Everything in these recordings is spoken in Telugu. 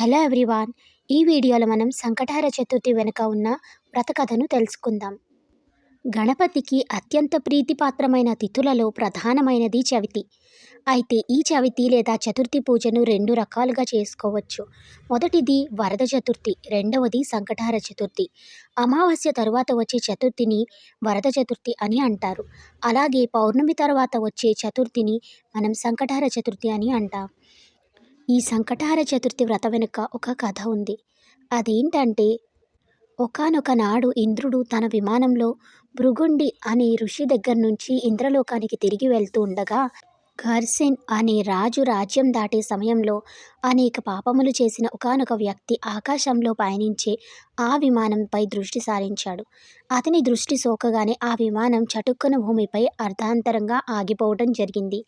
Hello everyone. ఈ వీడియోలో మనం సంకటహర చతుర్థి వెనుక ఉన్న వ్రతకథను తెలుసుకుందాం. గణపతికి అత్యంత ప్రీతిపాత్రమైన తిథులలో ప్రధానమైనది చవితి. అయితే ఈ చవితి లేదా చతుర్థి పూజను రెండు రకాలుగా చేసుకోవచ్చు. మొదటిది వరద చతుర్థి రెండవది సంకటహర చతుర్థి. అమావాస్య తరువాత వచ్చే చతుర్థిని వరద చతుర్థి అని అంటారు. అలాగే పౌర్ణమి తర్వాత వచ్చే చతుర్థిని మనం సంకటహర చతుర్థి అని అంటాం. ఈ సంకటహార చతుర్థి వ్రత వెనుక ఒక కథ ఉంది. అదేంటంటే ఒకనొక నాడు ఇంద్రుడు తన విమానంలో భృగుండి అనే ఋషి దగ్గర నుంచి ఇంద్రలోకానికి తిరిగి వెళ్తూ ఉండగా ఘర్సెన్ అనే రాజు రాజ్యం దాటే సమయంలో అనేక పాపములు చేసిన ఒకనొక వ్యక్తి ఆకాశంలో పయనించే ఆ విమానంపై దృష్టి సారించాడు. అతని దృష్టి సోకగానే ఆ విమానం చటుక్కున భూమిపై అర్ధాంతరంగా ఆగిపోవడం జరిగింది.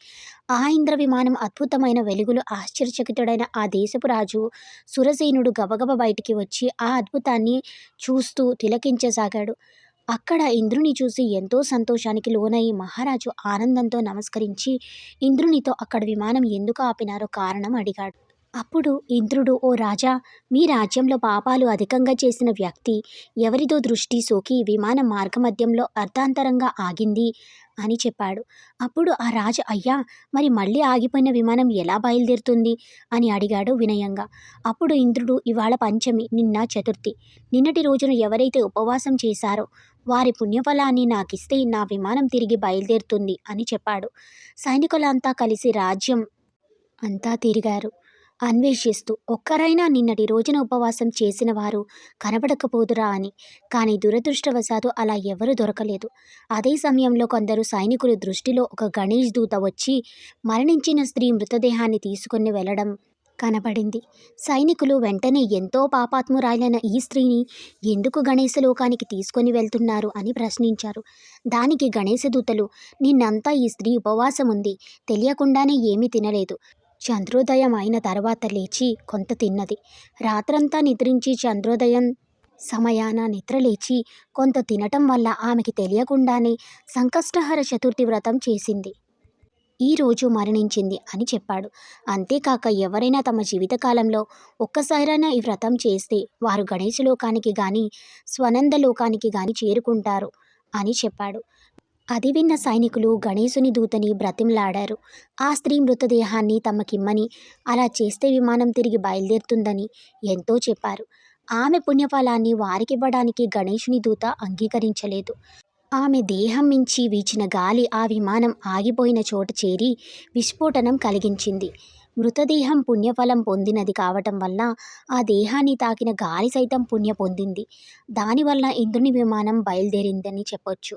ఆ ఇంద్ర విమానం అద్భుతమైన వెలుగులు ఆశ్చర్యచకితుడైన ఆ దేశపు రాజు సురసేనుడు గబగబ బయటికి వచ్చి ఆ అద్భుతాన్ని చూస్తూ తిలకించసాగాడు. అక్కడ ఇంద్రుని చూసి ఎంతో సంతోషానికి లోనై మహారాజు ఆనందంతో నమస్కరించి ఇంద్రునితో అక్కడ విమానం ఎందుకు ఆపినారో కారణం అడిగాడు. అప్పుడు ఇంద్రుడు ఓ రాజా మీ రాజ్యంలో పాపాలు అధికంగా చేసిన వ్యక్తి ఎవరిదో దృష్టి సోకి విమానం మార్గమధ్యంలో అర్ధాంతరంగా ఆగింది అని చెప్పాడు. అప్పుడు ఆ రాజు అయ్యా మరి మళ్ళీ ఆగిపోయిన విమానం ఎలా బయలుదేరుతుంది? అని అడిగాడు వినయంగా. అప్పుడు ఇంద్రుడు ఇవాళ పంచమి నిన్న చతుర్థి. నిన్నటి రోజున ఎవరైతే ఉపవాసం చేశారో వారి పుణ్యఫలాన్ని నాకిస్తే నా విమానం తిరిగి బయలుదేరుతుంది అని చెప్పాడు. సైనికులంతా కలిసి రాజ్యం అంతా తిరిగారు. అన్వేషిస్తూ ఒక్కరైనా నిన్నటి రోజున ఉపవాసం చేసిన వారు కనబడకపోదురా అని. కానీ దురదృష్టవశాత్తు అలా ఎవరు దొరకలేదు. అదే సమయంలో కొందరు సైనికులు దృష్టిలో ఒక గణేష్ దూత వచ్చి మరణించిన స్త్రీ మృతదేహాన్ని తీసుకుని వెళ్ళడం కనబడింది. సైనికులు వెంటనే ఎంతో పాపాత్మురాలైన ఈ స్త్రీని ఎందుకు గణేశ లోకానికి తీసుకొని వెళ్తున్నారు అని ప్రశ్నించారు. దానికి గణేశదూతలు నిన్నంతా ఈ స్త్రీ ఉపవాసం ఉంది తెలియకుండానే ఏమీ తినలేదు. చంద్రోదయం అయిన తర్వాత లేచి కొంత తిన్నది. రాత్రంతా నిద్రించి చంద్రోదయం సమయాన నిద్రలేచి కొంత తినటం వల్ల ఆమెకి తెలియకుండానే సంకష్టహర చతుర్థి వ్రతం చేసింది. ఈరోజు మరణించింది అని చెప్పాడు. అంతేకాక ఎవరైనా తమ జీవితకాలంలో ఒక్కసారైనా ఈ వ్రతం చేస్తే వారు గణేశలోకానికి కానీ స్వనంద లోకానికి కానీ చేరుకుంటారు అని చెప్పాడు. అది విన్న సైనికులు గణేశుని దూతని బ్రతిమలాడారు. ఆ స్త్రీ మృతదేహాన్ని తమకిమ్మని అలా చేస్తే విమానం తిరిగి బయలుదేరుతుందని ఎంతో చెప్పారు. ఆమె పుణ్యఫలాన్ని వారికివ్వడానికి గణేశుని దూత అంగీకరించలేదు. ఆమె దేహం మించి వీచిన గాలి ఆ విమానం ఆగిపోయిన చోట చేరి విస్ఫోటనం కలిగించింది. మృతదేహం పుణ్యఫలం పొందినది కావటం వల్ల ఆ దేహాన్ని తాకిన గాలి సైతం పుణ్య పొందింది. దానివల్ల ఇంద్రుని విమానం బయలుదేరిందని చెప్పొచ్చు.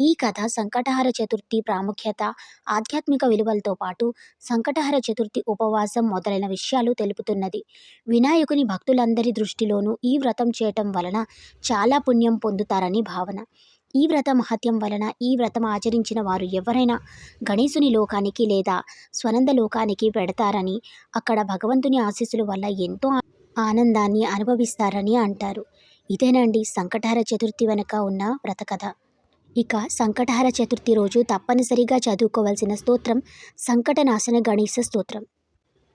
ఈ కథ సంకటహర చతుర్థి ప్రాముఖ్యత ఆధ్యాత్మిక విలువలతో పాటు సంకటహర చతుర్థి ఉపవాసం మొదలైన విషయాలు తెలుపుతున్నది. వినాయకుని భక్తులందరి దృష్టిలోనూ ఈ వ్రతం చేయటం వలన చాలా పుణ్యం పొందుతారని భావన. ఈ వ్రత మహత్యం వలన ఈ వ్రతం ఆచరించిన వారు ఎవరైనా గణేశుని లోకానికి లేదా స్వనంద లోకానికి పెడతారని అక్కడ భగవంతుని ఆశీస్సుల వల్ల ఎంతో ఆనందాన్ని అనుభవిస్తారని అంటారు. ఇదేనండి సంకటహర చతుర్థి వెనుక ఉన్న వ్రతకథ ఇక సంకటహర చతుర్థి రోజు తప్పనిసరిగా చదువుకోవాల్సిన స్తోత్రం సంకటనాశన గణేశ స్తోత్రం.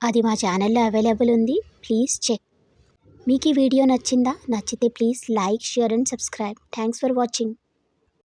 అది మా ఛానల్లో అవైలబుల్ ఉంది. Please check. మీకు ఈ వీడియో నచ్చిందా? నచ్చితే please like share and subscribe. Thanks for watching.